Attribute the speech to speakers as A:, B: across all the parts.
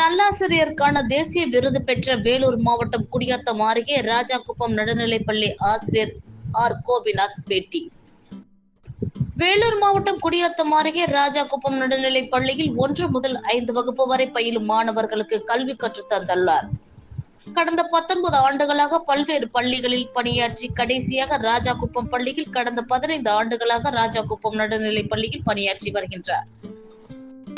A: நல்லாசிரியருக்கான தேசிய விருது பெற்ற வேலூர் மாவட்டம் குடியாத்தம் அருகே ராஜாக்குப்பம் நடுநிலைப்பள்ளி ஆசிரியர் ஆர். கோபிநாத் பேட்டி. வேலூர் மாவட்டம் குடியாத்தம் அருகே ராஜாக்குப்பம் நடுநிலைப் பள்ளியில் ஒன்று முதல் ஐந்து வகுப்பு வரை பயிலும் மாணவர்களுக்கு கல்வி கற்றுத் தந்துள்ளார் கடந்த பத்தொன்பது ஆண்டுகளாக பல்வேறு பள்ளிகளில் பணியாற்றி கடைசியாக ராஜாக்குப்பம் பள்ளியில் கடந்த பதினைந்து ஆண்டுகளாக ராஜாக்குப்பம் நடுநிலைப் பள்ளியில் பணியாற்றி வருகின்றார்.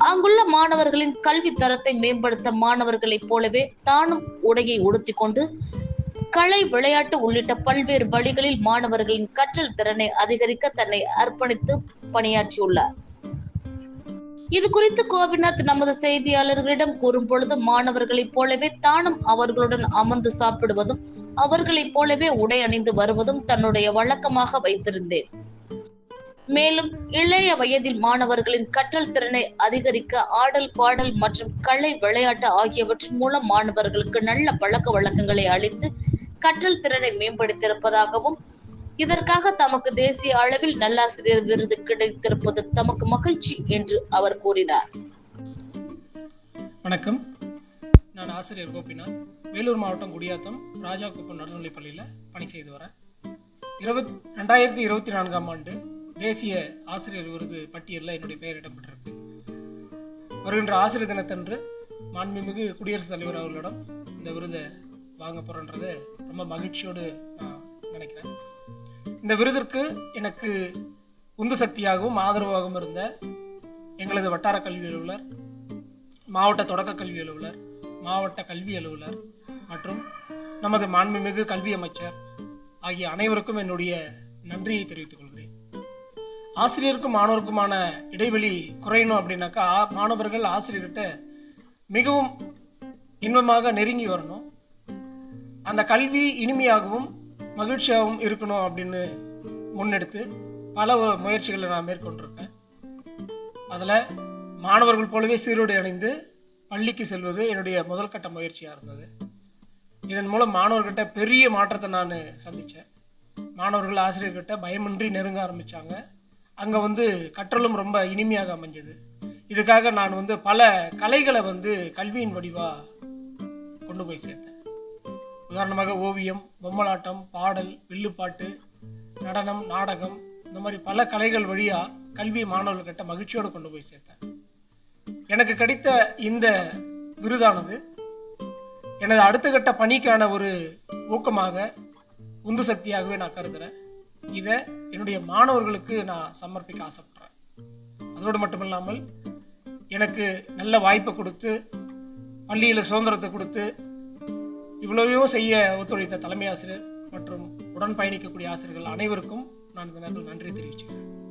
A: அங்குள்ள மாணவர்களின் கல்வி தரத்தை மேம்படுத்த மாணவர்களைப் போலவே தானும் உடையை உடுத்திக் கொண்டு கலை விளையாட்டு உள்ளிட்ட பல்வேறு வழிகளில் மாணவர்களின் கற்றல் திறனை அதிகரிக்க தன்னை அர்ப்பணித்து பணியாற்றியுள்ளார். இது குறித்து கோபிநாத் நமது செய்தியாளர்களிடம் கூறும் பொழுது மாணவர்களைப் போலவே தானும் அவர்களுடன் அமர்ந்து சாப்பிடுவதும் அவர்களைப் போலவே உடை அணிந்து வருவதும் தன்னுடைய வழக்கமாக வைத்திருந்தேன். மேலும் இளைய வயதில் மாணவர்களின் கற்றல் திறனை அதிகரிக்க ஆடல் பாடல் மற்றும் கலை விளையாட்டு ஆகியவற்றின் மூலம் மாணவர்களுக்கு நல்ல பழக்க வழக்கங்களை அளித்து கற்றல் திறனை மேம்படுத்தியிருப்பதாகவும் இதற்காக தமக்கு தேசிய அளவில் நல்லாசிரியர் விருது கிடைத்திருப்பது தமக்கு மகிழ்ச்சி என்று அவர் கூறினார்.
B: வணக்கம். நான் ஆசிரியர் கோபிநாத். வேலூர் மாவட்டம் குடியாத்தம் ராஜாகுப்பம் நடுநிலைப் பள்ளியில் பணி செய்து வரேன். இருபத் ரெண்டாயிரத்தி இருபத்தி நான்காம் ஆண்டு தேசிய ஆசிரியர் விருது பட்டியலில் என்னுடைய பெயர் இடம்பெற்றிருக்கு. வருகின்ற ஆசிரியர் தினத்தன்று மாண்புமிகு குடியரசுத் தலைவர் அவர்களிடம் இந்த விருதை வாங்க போகிறேன்றதை ரொம்ப மகிழ்ச்சியோடு நான் நினைக்கிறேன். இந்த விருதிற்கு எனக்கு உந்து சக்தியாகவும் ஆதரவாகவும் இருந்த எங்களது வட்டார கல்வி அலுவலர் மாவட்ட தொடக்க கல்வி அலுவலர் மாவட்ட கல்வி அலுவலர் மற்றும் நமது மாண்புமிகு கல்வி அமைச்சர் ஆகிய அனைவருக்கும் என்னுடைய நன்றியை தெரிவித்துக் கொள்கிறேன். ஆசிரியருக்கும் மாணவருக்குமான இடைவெளி குறையணும் அப்படின்னாக்கா மாணவர்கள் ஆசிரியர்கிட்ட மிகவும் இன்பமாக நெருங்கி வரணும். அந்த கல்வி இனிமையாகவும் மகிழ்ச்சியாகவும் இருக்கணும் அப்படின்னு முன்னெடுத்து பல முயற்சிகளை நான் மேற்கொண்டிருக்கேன். அதில் மாணவர்கள் போலவே சீருடை அணிந்து பள்ளிக்கு செல்வது என்னுடைய முதல் கட்ட முயற்சியாக இருந்தது. இதன் மூலம் மாணவர்கிட்ட பெரிய மாற்றத்தை நான் சந்தித்தேன் மாணவர்கள் ஆசிரியர்கிட்ட பயமின்றி நெருங்க ஆரம்பித்தாங்க அங்கே வந்து கற்றலும் ரொம்ப இனிமையாக அமைஞ்சது. இதுக்காக நான் வந்து பல கலைகளை வந்து கல்வியின் வடிவாக கொண்டு போய் சேர்த்தேன். உதாரணமாக ஓவியம் பொம்மலாட்டம் பாடல் வில்லுப்பாட்டு நடனம் நாடகம் இந்த மாதிரி பல கலைகள் வழியாக கல்வி மாணவர்கிட்ட மகிழ்ச்சியோடு கொண்டு போய் சேர்த்தேன். எனக்கு கிடைத்த இந்த விருதானது எனது அடுத்த கட்ட பணிக்கான ஒரு ஊக்கமாக உந்து சக்தியாகவே நான் கருதுகிறேன் இதை என்னுடைய மாணவர்களுக்கு நான் சமர்ப்பிக்க ஆசைப்படுறேன். அதோடு மட்டுமில்லாமல் எனக்கு நல்ல வாய்ப்பை கொடுத்து பள்ளியில் சுதந்திரத்தை கொடுத்து இவ்வளவையோ செய்ய ஒத்துழைத்த தலைமை ஆசிரியர் மற்றும் உடன் பயணிக்கக்கூடிய ஆசிரியர்கள் அனைவருக்கும் நான் இந்த நேரத்தில் நன்றி தெரிவிச்சுக்கிறேன்.